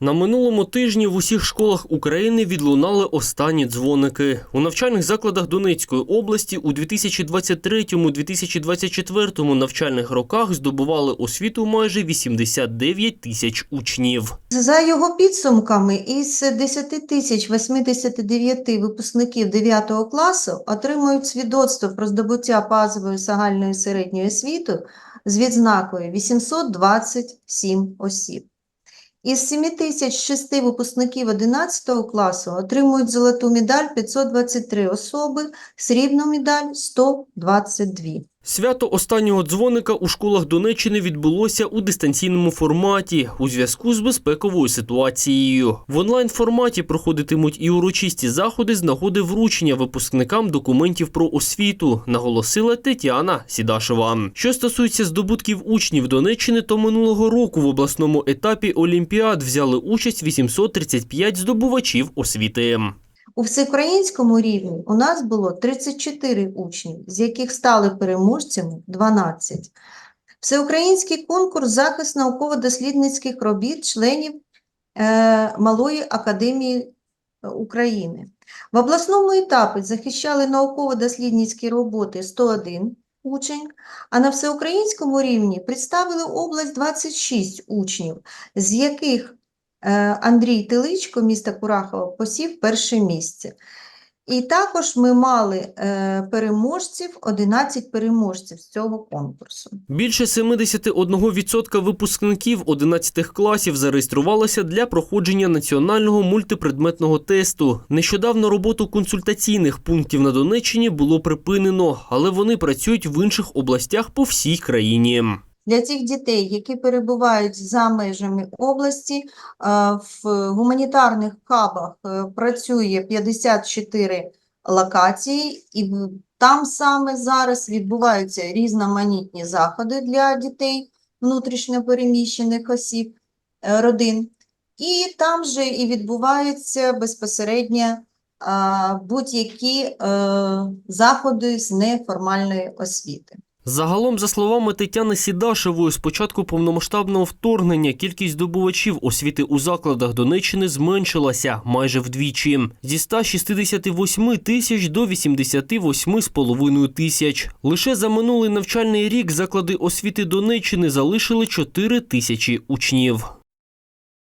На минулому тижні в усіх школах України відлунали останні дзвоники. У навчальних закладах Донецької області у 2023-2024 навчальних роках здобували освіту майже 89 тисяч учнів. За його підсумками, із 10 тисяч 89 випускників 9 класу отримують свідоцтво про здобуття базової загальної середньої освіти з відзнакою 827 осіб. Із 7 тисяч 6 випускників 11 класу отримують золоту медаль 523 особи, срібну медаль 122. Свято останнього дзвоника у школах Донеччини відбулося у дистанційному форматі у зв'язку з безпековою ситуацією. В онлайн форматі проходитимуть і урочисті заходи з нагоди вручення випускникам документів про освіту, наголосила Тетяна Сідашева. Що стосується здобутків учнів Донеччини, то минулого року в обласному етапі Олімпіад взяли участь 835 здобувачів освіти. У всеукраїнському рівні у нас було 34 учнів, з яких стали переможцями 12. Всеукраїнський конкурс захист науково-дослідницьких робіт членів е, Малої академії е, України. В обласному етапі захищали науково-дослідницькі роботи 101 учень, а на всеукраїнському рівні представили область 26 учнів, з яких Андрій Тиличко, міста Курахова, посів перше місце. І також ми мали е, переможців, 11 переможців з цього конкурсу. Більше 71% випускників 11 класів зареєструвалося для проходження національного мультипредметного тесту. Нещодавно роботу консультаційних пунктів на Донеччині було припинено, але вони працюють в інших областях по всій країні. Для цих дітей, які перебувають за межами області, е, в гуманітарних хабах е, працює 54 локації, і там саме зараз відбуваються різноманітні заходи для дітей внутрішньо переміщених осіб, е, родин. І там же і відбуваються безпосередньо будь-які заходи з неформальної освіти. Загалом, за словами Тетяни Сідашевої, з початку повномасштабного вторгнення кількість здобувачів освіти у закладах Донеччини зменшилася майже вдвічі зі 168 тисяч до 88,5 тисяч. Лише за минулий навчальний рік заклади освіти Донеччини залишили 4 тисячі учнів.